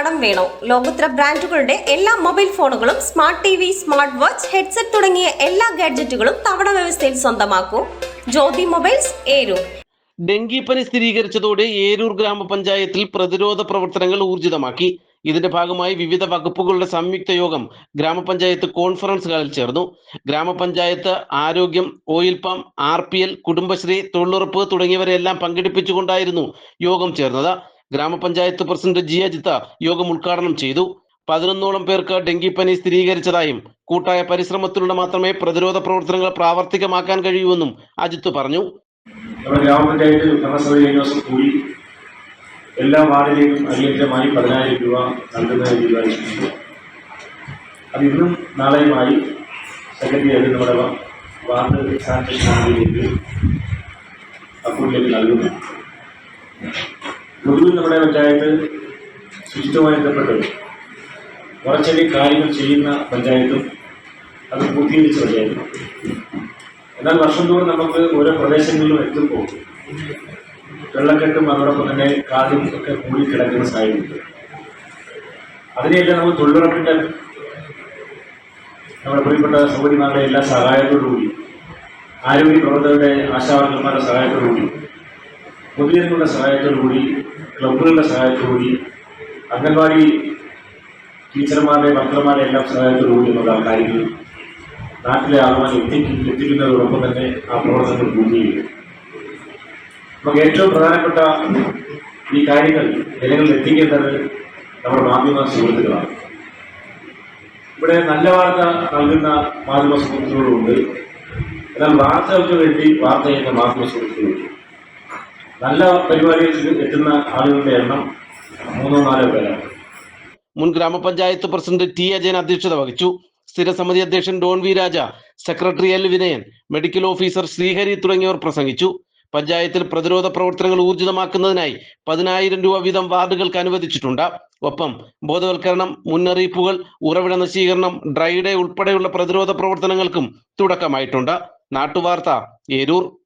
കടം വേണോ? ലോകോത്തര ബ്രാൻഡുകളുടെ എല്ലാ മൊബൈൽ ഫോണുകളും smart T V smart watch headset തുടങ്ങിയ എല്ലാ ഗാഡ്ജറ്റുകളും തവണ വ്യവസ്ഥയിൽ സ്വന്തമാക്കൂ. ജ്യോതി മൊബൈൽസ് ഏരൂർ. ഡെങ്കിപ്പനി സ്ഥിരീകരിച്ചതോടെ ഏരൂർ ഗ്രാമപഞ്ചായത്തിൽ പ്രതിരോധ പ്രവർത്തനങ്ങൾ ഊർജിതമാക്കി. ഇതിന്റെ ഭാഗമായി വിവിധ വകുപ്പുകളുടെ സംയുക്ത യോഗം ഗ്രാമപഞ്ചായത്ത് കോൺഫറൻസ് ഹാളിൽ ചേർന്നു. ഗ്രാമപഞ്ചായത്ത് ആരോഗ്യം oil palm R P L Kudumbashree തൊഴിലുറപ്പ് തുടങ്ങിയവരെല്ലാം പങ്കെടുപ്പിച്ചുകൊണ്ടായിരുന്നു യോഗം ചേർന്നത്. ഗ്രാമപഞ്ചായത്ത് പ്രസിഡന്റ് ജി അജിത്ത യോഗം ഉദ്ഘാടനം ചെയ്തു. പതിനൊന്നോളം പേർക്ക് ഡെങ്കിപ്പനി സ്ഥിരീകരിച്ചതായും കൂട്ടായ പരിശ്രമത്തിലൂടെ മാത്രമേ പ്രതിരോധ പ്രവർത്തനങ്ങൾ പ്രാവർത്തികമാക്കാൻ കഴിയൂവെന്നും അജിത്ത് പറഞ്ഞു. നമ്മുടെ ഗ്രാമപഞ്ചായത്ത് കൂടി എല്ലാ വാർഡിലേക്കും അടിയന്തരമായി പതിനായിരം രൂപ നൽകുന്നതിന് തീരുമാനിച്ചിട്ടുണ്ട്. അത് ഇന്നും നാളെയുമായി സെക്രട്ടറിയായിട്ട് നമ്മുടെ വാ- വാർഡ് സാനിറ്റേഷൻ അക്കൗണ്ടിലേക്ക് നൽകുന്നു പൊതുവിൽ നമ്മുടെ പഞ്ചായത്ത് ശുചിത്വമായി ബന്ധപ്പെട്ട്. കുറച്ചധികം കാര്യങ്ങൾ ചെയ്യുന്ന പഞ്ചായത്തും അത് പൂർത്തീകരിച്ച പഞ്ചായത്തും. എന്നാൽ വർഷം തോറും നമുക്ക് ഓരോ പ്രദേശങ്ങളിലും എത്തുമ്പോൾ വെള്ളക്കെട്ടും അതോടൊപ്പം തന്നെ കാതും ഒക്കെ കൂടി കിടക്കുന്ന സാഹചര്യം അതിനെയെല്ലാം നമ്മൾ തൊഴിലുറപ്പിന്റെ നമ്മുടെ പ്രിയപ്പെട്ട സൗകര്യമാരുടെ എല്ലാ സഹായത്തോടുകൂടി ആരോഗ്യ പ്രവർത്തകരുടെ ആശാവർക്കന്മാരുടെ സഹായത്തോടുകൂടി പൊതുജനങ്ങളുടെ സഹായത്തോടുകൂടി ക്ലബ്ബുകളുടെ സഹായത്തോടുകൂടി അംഗൻവാടി ടീച്ചർമാരുടെ വർക്കർമാരുടെ എല്ലാം സഹായത്തോടുകൂടി നമുക്ക് ആ കാര്യങ്ങൾ നാട്ടിലെ ആളുമായി എത്തിക്കും എത്തിക്കുന്നതോടൊപ്പം തന്നെ ആ പ്രവർത്തനങ്ങൾ പൂർത്തീകരിക്കും. നമുക്ക് ഏറ്റവും പ്രധാനപ്പെട്ട ഈ കാര്യങ്ങൾ ജനങ്ങളിൽ എത്തിക്കേണ്ടത് നമ്മുടെ മാധ്യമ സുഹൃത്തുക്കളാണ്. ഇവിടെ നല്ല വാർത്ത നൽകുന്ന മാധ്യമ സുഹൃത്തുക്കളുണ്ട് എന്നാൽ വാർത്തകൾക്ക് വേണ്ടി വാർത്ത ചെയ്യുന്ന മാധ്യമ സുഹൃത്തുക്കളുണ്ട്. നല്ല പരിപാടികളിൽ എത്തുന്ന ആളുകളുടെ എണ്ണം മൂന്നോ നാലോ പേരാണ്. മുൻ ഗ്രാമപഞ്ചായത്ത് പ്രസിഡന്റ് ടി അജയൻ അധ്യക്ഷത വഹിച്ചു. സ്ഥിരസമിതി അധ്യക്ഷൻ Don V Raja secretary L Vinayan medical officer Sreehari തുടങ്ങിയവർ പ്രസംഗിച്ചു. പഞ്ചായത്തിൽ പ്രതിരോധ പ്രവർത്തനങ്ങൾ ഊർജിതമാക്കുന്നതിനായി പതിനായിരം രൂപ വീതം വാർഡുകൾക്ക് അനുവദിച്ചിട്ടുണ്ട്. ഒപ്പം ബോധവൽക്കരണം മുന്നറിയിപ്പുകൾ ഉറവിട നശീകരണം ഡ്രൈഡേ ഉൾപ്പെടെയുള്ള പ്രതിരോധ പ്രവർത്തനങ്ങൾക്കും തുടക്കമായിട്ടുണ്ട്. നാട്ടുവാർത്ത ഏരൂർ.